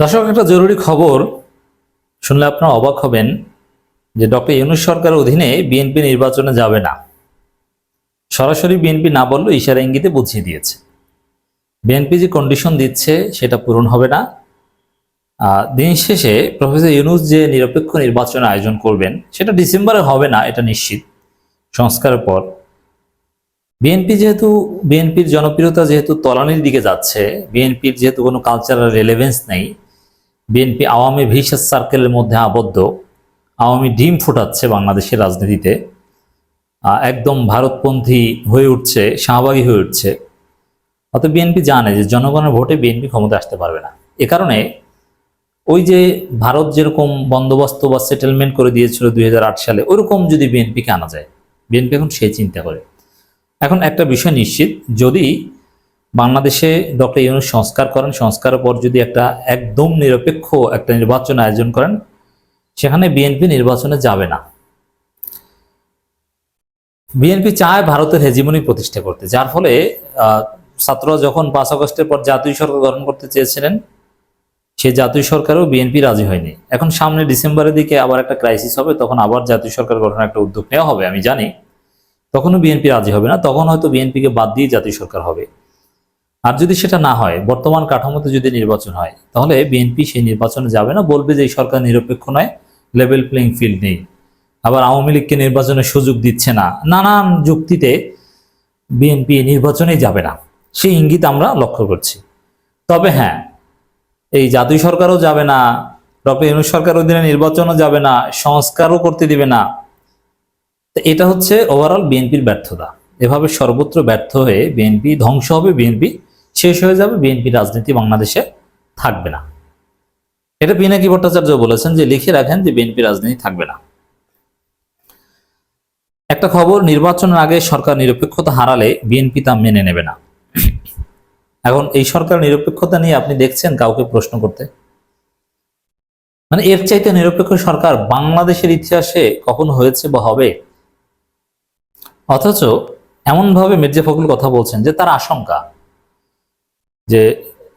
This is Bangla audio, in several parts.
দর্শক, একটা জরুরি খবর। শুনলে আপনারা অবাক হবেন যে ডক্টর ইউনুস সরকারের অধীনে বিএনপি নির্বাচনে যাবে না। সরাসরি বিএনপি না বললেও ইশারা ইঙ্গিতে বুঝিয়ে দিয়েছে। বিএনপি যে কন্ডিশন দিচ্ছে, সেটা পূরণ হবে না। দিন শেষে প্রফেসর ইউনুস যে নিরপেক্ষ নির্বাচন আয়োজন করবেন, সেটা ডিসেম্বরে হবে না, এটা নিশ্চিত। সংস্কারের পর। বিএনপি যেহেতু, বিএনপির জনপ্রিয়তা যেহেতু তলানির দিকে যাচ্ছে, বিএনপির যেহেতু কোনো কালচারাল রেলেভেন্স নেই বিএনপি আওয়ামী ভিসাস সার্কেলের মধ্যে আবদ্ধ। আওয়ামী ডিম ফোটাচ্ছে বাংলাদেশের রাজনীতিতে। একদম ভারতপন্থী হয়ে উঠছে, শাহবাগী হয়ে উঠছে। অত বিএনপি জানে যে জনগণের ভোটে বিএনপি ক্ষমতা আসতে পারবে না। এ কারণে ওই যে ভারত যেরকম বন্দোবস্ত বা সেটেলমেন্ট করে দিয়েছিল দুই হাজার আট সালে, ওরকম যদি বিএনপিকে আনা যায় বিএনপি এখন সে চিন্তা করে। এখন একটা বিষয় নিশ্চিত, যদি বাংলাদেশে ডক্টর ইউনুস সংস্কার করেন। সংস্কারের পর যদি একটা একদম নিরপেক্ষ একটা নির্বাচন আয়োজন করেন, সেখানে বিএনপি নির্বাচনে যাবে না। বিএনপি চায় ভারতের হেজিমনি প্রতিষ্ঠা করতে, যার ফলে ছাত্ররা যখন পাঁচ আগস্টের পর জাতীয় সরকার গঠন করতে চেয়েছিলেন, সে জাতীয় সরকারও বিএনপি রাজি হয়নি। এখন সামনে ডিসেম্বরের দিকে আবার একটা ক্রাইসিস হবে, তখন আবার জাতীয় সরকার গঠনের একটা উদ্যোগ নেওয়া হবে, আমি জানি। তখনও বিএনপি রাজি হবে না, তখন হয়তো বিএনপিকে বাদ দিয়ে জাতীয় সরকার হবে। আর যদি সেটা না হয়, বর্তমান কাঠামোতে যদি নির্বাচন হয়, তাহলে বিএনপি সেই নির্বাচনে যাবে না, বলবে যে সরকার নিরপেক্ষ নয় লেভেল প্লেইং ফিল্ড নেই। আবার আওয়ামী লীগকে নির্বাচনের সুযোগ দিচ্ছে না, নানান যুক্তিতে বিএনপি নির্বাচনে যাবে না। সেই ইঙ্গিত আমরা লক্ষ্য করছি। তবে হ্যাঁ এই জাতীয় সরকারও যাবে না, ডক্টর ইউনুস সরকার অধীনে নির্বাচনও যাবে না, সংস্কারও করতে দিবে না। এটা হচ্ছে ওভারঅল বিএনপির ব্যর্থতা। এভাবে সর্বত্র ব্যর্থ হয়ে বিএনপি ধ্বংস হবে বিএনপি শেষ হয়ে যাবে, বিএনপি রাজনীতি বাংলাদেশে থাকবে না। এটা পিনাকি ভট্টাচার্য বলেছেন যে, লিখে রাখেন যে, বিএনপি রাজনীতি থাকবে না। একটা খবর, নির্বাচনের আগে সরকার নিরপেক্ষতা হারালে বিএনপি তা মেনে নেবে না। এখন এই সরকার নিরপেক্ষতা নিয়ে আপনি দেখছেন কাউকে প্রশ্ন করতে? মানে এর চাইতে নিরপেক্ষ সরকার বাংলাদেশের ইতিহাসে কখন হয়েছে বা হবে? অথচ এমনভাবে মির্জা ফখরুল কথা বলছেন যে, তার আশঙ্কা। যে,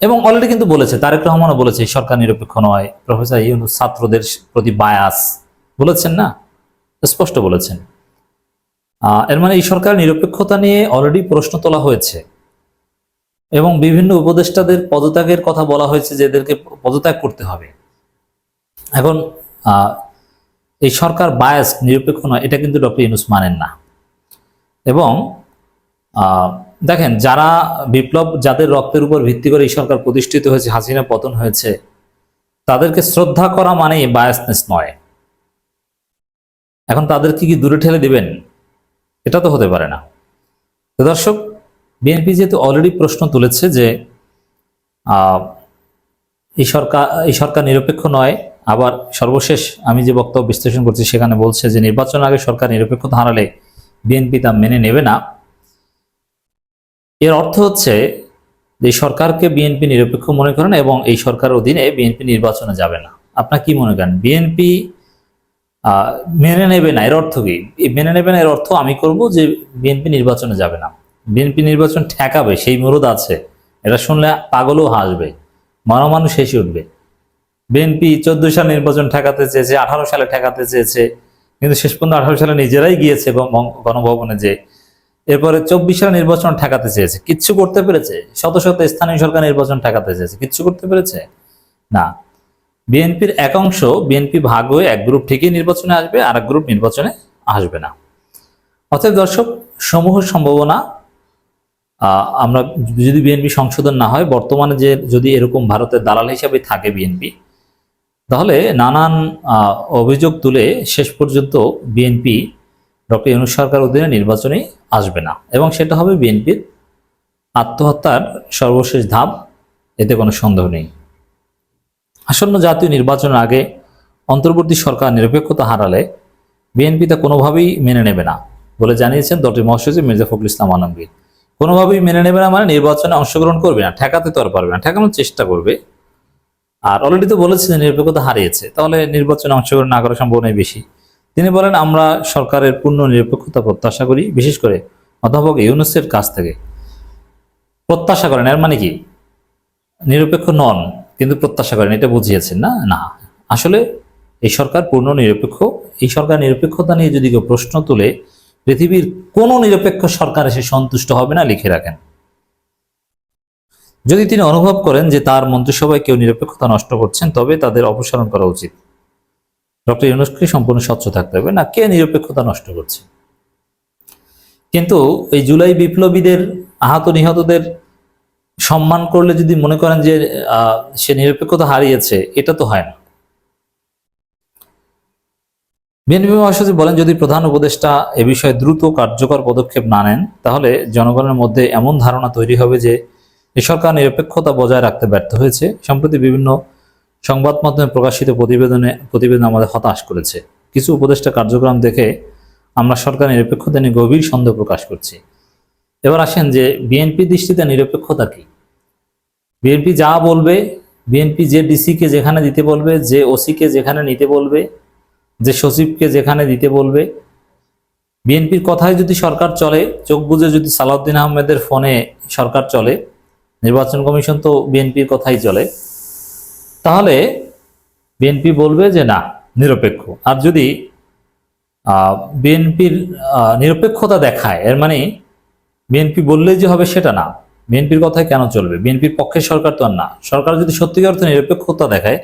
এবং অলরেডি কিন্তু বলেছে, তারেক রহমানও বলেছে সরকার নিরপেক্ষ নয়। প্রফেসর ইউনুস ছাত্রদের প্রতি বায়াস বলেছেন না? স্পষ্ট বলেছেন। এর মানে এই সরকার নিরপেক্ষতা নিয়ে অলরেডি প্রশ্ন তোলা হয়েছে। এবং বিভিন্ন উপদেষ্টাদের পদত্যাগের কথা বলা হয়েছে যে এদেরকে পদত্যাগ করতে হবে। এখন এই সরকার বায়াস নিরপেক্ষ নয়, এটা কিন্তু ডক্টর ইউনুস মানেন না। এবং দেখেন, যারা বিপ্লব যাদের রক্তের উপর ভিত্তি করে এই সরকার প্রতিষ্ঠিত হয়েছে, হাসিনা পতন হয়েছে, তাদেরকে শ্রদ্ধা করা মানেই বায়াসনেস নয়। এখন তাদেরকে কি দূরে ঠেলে দিবেন? এটা তো হতে পারে না। দর্শক, বিএনপি যেহেতু অলরেডি প্রশ্ন তুলেছে যে এই সরকার এই সরকার নিরপেক্ষ নয়, আবার সর্বশেষ আমি যে বক্তব্য বিশ্লেষণ করছি সেখানে বলছে যে নির্বাচন আগে সরকার নিরপেক্ষতা হারালে বিএনপি তা মেনে নেবে না। এর অর্থ হচ্ছে যে সরকারকে বিএনপি নিরপেক্ষ মনে করেন এবং এই সরকারের অধীনে বিএনপি নির্বাচনে যাবে না। আপনার কি মনে করেন? বিএনপি মেনে নেবে না, এর অর্থ কি? মেনে নেবে না, এর অর্থ আমি করব যে বিএনপি নির্বাচনে যাবে না। বিএনপি নির্বাচন ঠেকাবে, সেই মুরদ আছে। এটা শুনলে পাগলও হাসবে মনমানুষ হেসে উঠবে। বিএনপি চোদ্দ সালে নির্বাচন ঠেকাতে চেয়েছে, আঠারো সালে ঠেকাতে চেয়েছে, কিন্তু শেষ পর্যন্ত আঠারো সালে নিজেরাই গিয়েছে গণ- গণভবনে যে এরপরে চব্বিশ সালে নির্বাচন ঠেকাতে চেয়েছে। কিচ্ছু করতে পেরেছে? শত শত স্থানীয় সরকার নির্বাচন ঠেকাতে চেয়েছে। কিচ্ছু করতে পেরেছে? না। বিএনপির এক অংশ বিএনপি ভাগ হয়ে এক গ্রুপ ঠিকই নির্বাচনে আসবে আর এক গ্রুপ নির্বাচনে আসবে না। অতএব দর্শক, সমূহ সম্ভাবনা আমরা যদি বিএনপি সংশোধন না হয়, বর্তমানে যে যদি এরকম ভারতের দালাল হিসাবে থাকে বিএনপি, তাহলে নানান অভিযোগ তুলে শেষ পর্যন্ত বিএনপি ডক্টর ইউনুস সরকার অধীনে নির্বাচনে আসবে না। এবং সেটা হবে বিএনপির আত্মহত্যার সর্বশেষ ধাপ, এতে কোনো সন্দেহ নেই। আসন্ন জাতীয় নির্বাচনের আগে অন্তর্বর্তী সরকার নিরপেক্ষতা হারালে বিএনপি তা কোনোভাবেই মেনে নেবে না বলে জানিয়েছেন দলটির মহাসচিব মির্জা ফখরুল ইসলাম আলমগীর। কোনোভাবেই মেনে নেবে না মানে নির্বাচনে অংশগ্রহণ করবে না, ঠেকাতে তো আর পারবে না, ঠেকানোর চেষ্টা করবে। আর অলরেডি তো বলেছে যে নিরপেক্ষতা হারিয়েছে, তাহলে নির্বাচনে অংশগ্রহণ না করার সম্ভাবনাই বেশি। তিনি বলেন, আমরা সরকারের পূর্ণ নিরপেক্ষতা প্রত্যাশা করি, বিশেষ করে অধ্যাপক ইউনুসের কাছ থেকে। প্রত্যাশা করেন, এর মানে কি? নিরপেক্ষ নন, কিন্তু প্রত্যাশা করেন, এটা বুঝিয়েছেন না? না। আসলে এই সরকার পূর্ণ নিরপেক্ষ, এই সরকার নিরপেক্ষতা নিয়ে যদি কেউ প্রশ্ন তুলে, পৃথিবীর কোনো নিরপেক্ষ সরকার এসে সন্তুষ্ট হবে না লিখে রাখেন। যদি তিনি অনুভব করেন যে তার মন্ত্রিসভায় কেউ নিরপেক্ষতা নষ্ট করছেন, তবে তাদের অপসারণ করা উচিত। ডক্টর ইউনুসকে সম্পূর্ণ স্বচ্ছ থাকতে হবে। না, কে নিরপেক্ষতা নষ্ট করছে? কিন্তু এই জুলাই বিপ্লবীদের, আহত নিহতদের সম্মান করলে যদি মনে করেন যে সে নিরপেক্ষতা হারিয়েছে, এটা তো হয় না। বিএনপি মহাসচিব বলেন, যদি প্রধান উপদেষ্টা এ বিষয়ে দ্রুত কার্যকর পদক্ষেপ না নেন, তাহলে জনগণের মধ্যে এমন ধারণা তৈরি হবে যে, এ সরকার নিরপেক্ষতা বজায় রাখতে ব্যর্থ হয়েছে। সম্প্রতি বিভিন্ন সংবাদ মাধ্যমে প্রকাশিত প্রতিবেদনে প্রতিবেদন আমাদের হতাশ করেছে। কিছু উপদেষ্টা কার্যক্রম দেখে আমরা সরকার নিরপেক্ষতা নিয়ে গভীর সন্দেহ প্রকাশ করছি। এবার আসেন যে বিএনপি দৃষ্টিতে নিরপেক্ষতা কি? বিএনপি যা বলবে, বিএনপি যে ডিসিকে যেখানে দিতে বলবে, যে ওসিকে যেখানে নিতে বলবে, যে সচিবকে যেখানে দিতে বলবে, বিএনপির কথায় যদি সরকার চলে, চোখ বুঝে যদি সালাউদ্দিন আহমেদের ফোনে সরকার চলে, নির্বাচন কমিশন তো বিএনপির কথাই চলে তাহলে বিএনপি বলবে যে না, নিরপেক্ষ। আর যদি বিএনপির নিরপেক্ষতা দেখায়, এর মানে বিএনপি বললেই যে হবে সেটা না। বিএনপির কথায় কেন চলবে? বিএনপির পক্ষে সরকার তো আর না। সরকার যদি সত্যিকার অর্থে নিরপেক্ষতা দেখায়,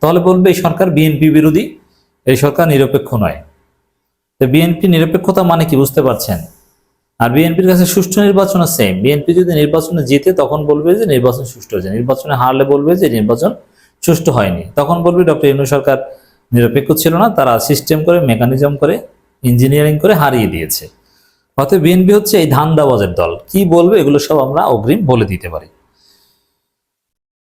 তাহলে বলবে এই সরকার বিএনপি বিরোধী, এই সরকার নিরপেক্ষ নয়। তো বিএনপি নিরপেক্ষতা মানে কি বুঝতে পারছেন? আর বিএনপির কাছে সুষ্ঠু নির্বাচনও সেম বিএনপি যদি নির্বাচনে জিতে, তখন বলবে যে নির্বাচন সুষ্ঠু হয়েছে। নির্বাচনে হারলে বলবে যে নির্বাচন সুষ্ঠু হয়নি। তখন বলবে ডক্টর ইনু সরকার নিরপেক্ষ ছিল না, তারা সিস্টেম করে মেকানিজম করে ইঞ্জিনিয়ারিং করে হারিয়ে দিয়েছে। অতএব বিএনপি হচ্ছে এই ধান্দাবাজের দল। কি বলবে এগুলো সব আমরা অগ্রিম বলে দিতে পারি।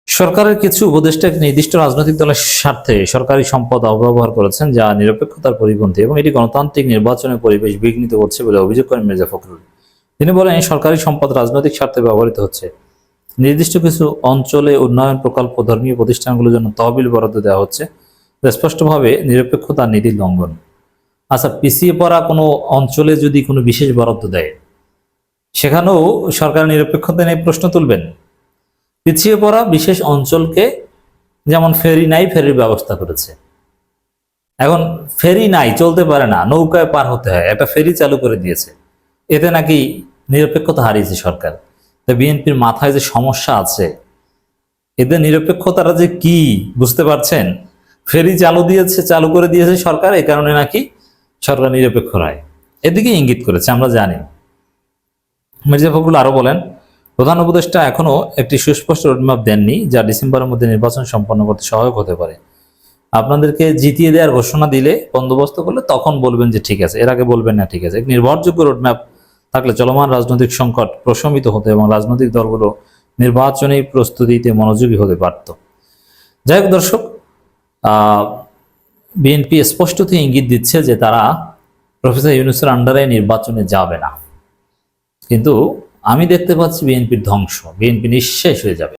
সরকারের কিছু উপদেষ্টা নির্দিষ্ট রাজনৈতিক দলের স্বার্থে সরকারি সম্পদ অপব্যবহার করেছেন, যা নিরপেক্ষতার পরিপন্থী এবং এটি গণতান্ত্রিক নির্বাচনের পরিবেশ বিঘ্নিত করছে বলে অভিযোগ করেন মির্জা ফখরুল। তিনি বলেন সরকারি সম্পদ রাজনৈতিক স্বার্থে ব্যবহৃত হচ্ছে। নির্দিষ্ট কিছু অঞ্চলে উন্নয়ন প্রকল্প ধর্মীয় প্রতিষ্ঠানগুলোর জন্য তহবিল বরাদ্দ দেওয়া হচ্ছে স্পষ্টভাবে নিরপেক্ষতার নীতি লঙ্ঘন। আচ্ছা পিছিয়ে পড়া কোনো অঞ্চলে যদি কোনো বিশেষ বরাদ্দ দেয়, সেখানেও সরকার নিরপেক্ষতা নিয়ে প্রশ্ন তুলবেন। পিছিয়ে পড়া বিশেষ অঞ্চলকে যেমন ফেরি নাই, ফেরির ব্যবস্থা করেছে। এখন ফেরি নাই, চলতে পারে না, নৌকায় পার হতে হয়, একটা ফেরি চালু করে দিয়েছে। এতে নাকি নিরপেক্ষতা হারিয়েছে সরকার। তা বিএনপির মাথায় যে সমস্যা আছে, এদের নিরপেক্ষতাটা যে কি, বুঝতে পারছেন? ফেরি চালু দিয়েছে, চালু করে দিয়েছে সরকার এই কারণে নাকি সরকার নিরপেক্ষ রায়। এদিকে ইঙ্গিত করেছে, আমরা জানি। মির্জা ফখরুল আরও বলেন, প্রধান উপদেষ্টা এখনও একটি সুস্পষ্ট রোডম্যাপ দেননি, যা ডিসেম্বরের মধ্যে নির্বাচন সম্পন্ন করতে সহায়ক হতে পারে। আপনাদেরকে জিতিয়ে দেওয়ার ঘোষণা দিলে বন্দোবস্ত করলে তখন বলবেন যে ঠিক আছে, এর আগে বলবেন না ঠিক আছে। নির্ভরযোগ্য রোডম্যাপ থাকলে চলমান রাজনৈতিক সংকট প্রশমিত হতো এবং রাজনৈতিক দলগুলো নির্বাচনী প্রস্তুতিতে মনোযোগী হতে পারত। যাই হোক দর্শক বিএনপি স্পষ্টতই ইঙ্গিত দিচ্ছে যে তারা প্রফেসর ইউনুসের আন্ডারে নির্বাচনে যাবে না। কিন্তু আমি দেখতে পাচ্ছি বিএনপির ধ্বংস, বিএনপি নিঃশেষ হয়ে যাবে।